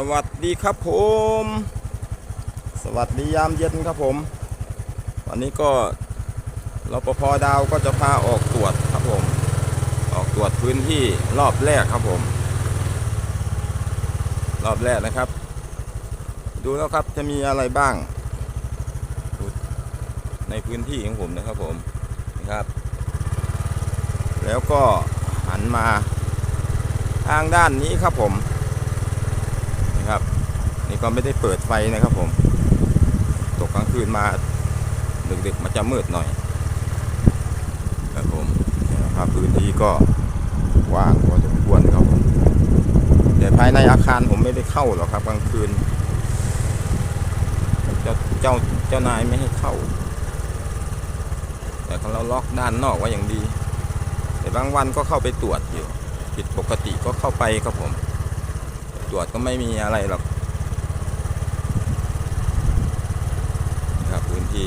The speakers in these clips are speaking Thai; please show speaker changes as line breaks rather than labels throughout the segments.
สวัสดีครับผม สวัสดียามเย็นครับผม วันนี้ก็รปภดาวก็จะพาออกตรวจครับผม ออกตรวจพื้นที่รอบแรกครับผม รอบแรกนะครับ ดูแล้วครับจะมีอะไรบ้าง ในพื้นที่ของผมนะครับผมนะครับ แล้วก็หันมาทางด้านนี้ครับผม นะครับ นี่ก็ไม่ได้เปิดไฟนะครับผม ตกกลางคืนมาดึกๆมันจะมืดหน่อยครับผมนะครับพื้นที่ก็ว้างพอสมควรครับผมแต่ภายในอาคารผมไม่ได้เข้าหรอกครับกลางคืนเจ้าเจ้าเจ้านายไม่ให้เข้า แต่ของเราล็อกด้านนอกไว้อย่างดี แต่บางวันก็เข้าไปตรวจอยู่ผิดปกติก็เข้าไปครับผม ตรวจก็ไม่มีอะไรหรอกนะครับพื้นที่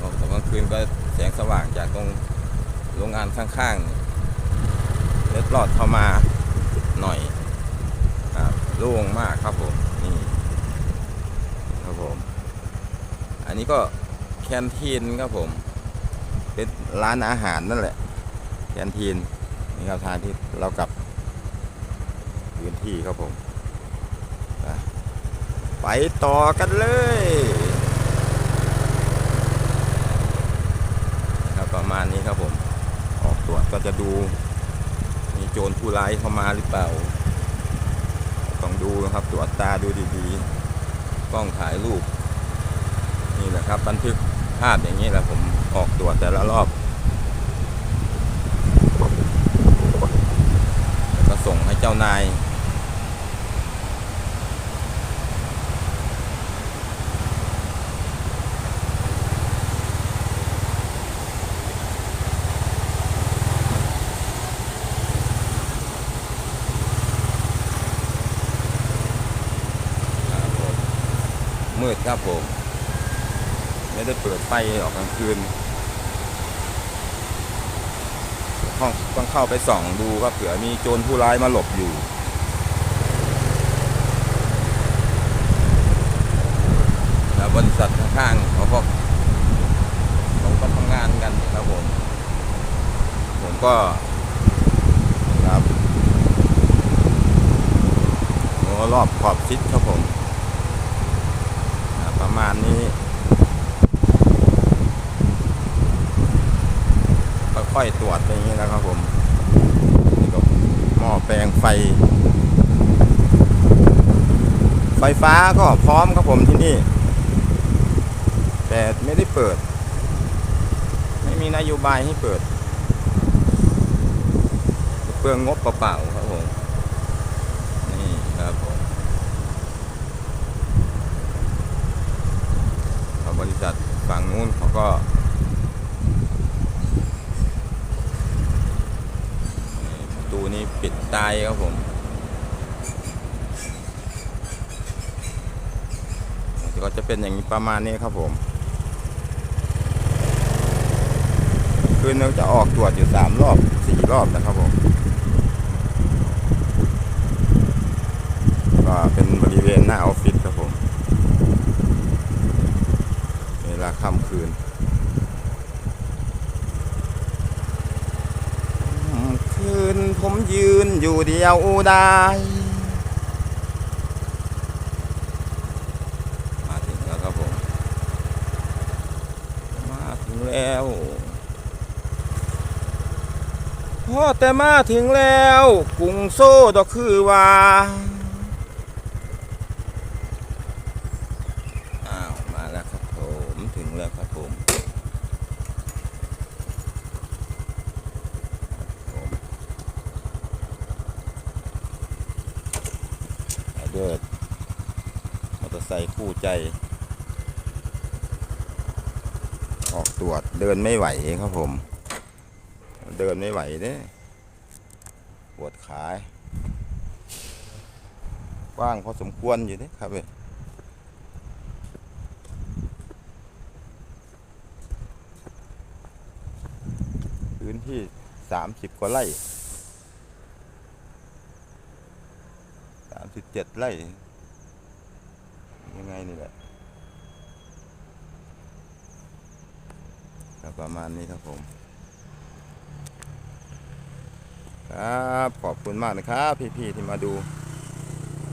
ตอนกลางคืนก็แสงสว่างจากตรงโรงงานข้างๆเล็ดลอดเข้ามาหน่อยครับโล่งมากครับผมนี่ครับผม อันนี้ก็แคนทีนครับผม เป็นร้านอาหารนั่นแหละ แคนทีนนี่ครับทางที่เรากลับ พื้นที่ครับผม ไปต่อกันเลยครับประมาณนี้ครับผม ออกตรวจก็จะดู มีโจรผู้ร้ายเข้ามาหรือเปล่า ต้องดูนะครับตรวจตาดูดีๆ กล้องถ่ายรูป นี่แหละครับ บันทึกภาพอย่างนี้แหละผมออกตรวจแต่ละรอบ แล้วก็ ส่งให้เจ้านาย มืดครับผม ไม่ได้เปิดไฟออกกลางคืนห้อง ต้องเข้าไปส่องดูครับเผื่อมีโจรผู้ร้ายมาหลบอยู่แล้วบริษัทข้างๆเขาก็เขาก็ทำงานกันครับผม ผมก็ครับโอ้รอบขอบชิดครับผม ประมาณนี้ ค่อยตรวจอย่างนี้นะครับผมนี่ก็หม้อแปลงไฟ ไฟฟ้าก็พร้อมครับผมที่นี่ แต่ไม่ได้เปิด ไม่มีนโยบายให้เปิด เปลืองงบเปล่าๆครับผมนี่ครับผมบริษัทฝั่งนู้นเขาก็ ประตู นี้ปิดตายครับผมก็จะเป็นอย่างนี้ประมาณนี้ครับผม คืนนึงจะออกตรวจอยู่สามรอบสี่รอบนะครับผม ก็เป็นบริเวณหน้าออฟฟิศครับผม เวลาค่ำคืน คืน ผมยืนอยู่เดียวได้มาถึงแล้วครับผม มาถึงแล้วพ่อแต่มาถึงแล้ว กุ้งโซ่ดอกคือว่า อ้าว มาแล้วครับผมถึงแล้วครับผม ผม เดินมอเตอร์ไซค์คู่ใจ ออกตรวจเดินไม่ไหวครับผม เดินไม่ไหวเด้ปวดขากว้างพอสมควรอยู่เด้ครับเว้พื้นที่สามสิบกว่าไร่สาม สิบเจ็ดไร่ ยังไงนี่แหละก็ประมาณนี้ครับผม ครับ ขอบคุณมากนะครับ พี่ๆที่มาดู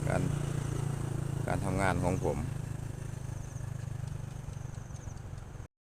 การการทำงานของผม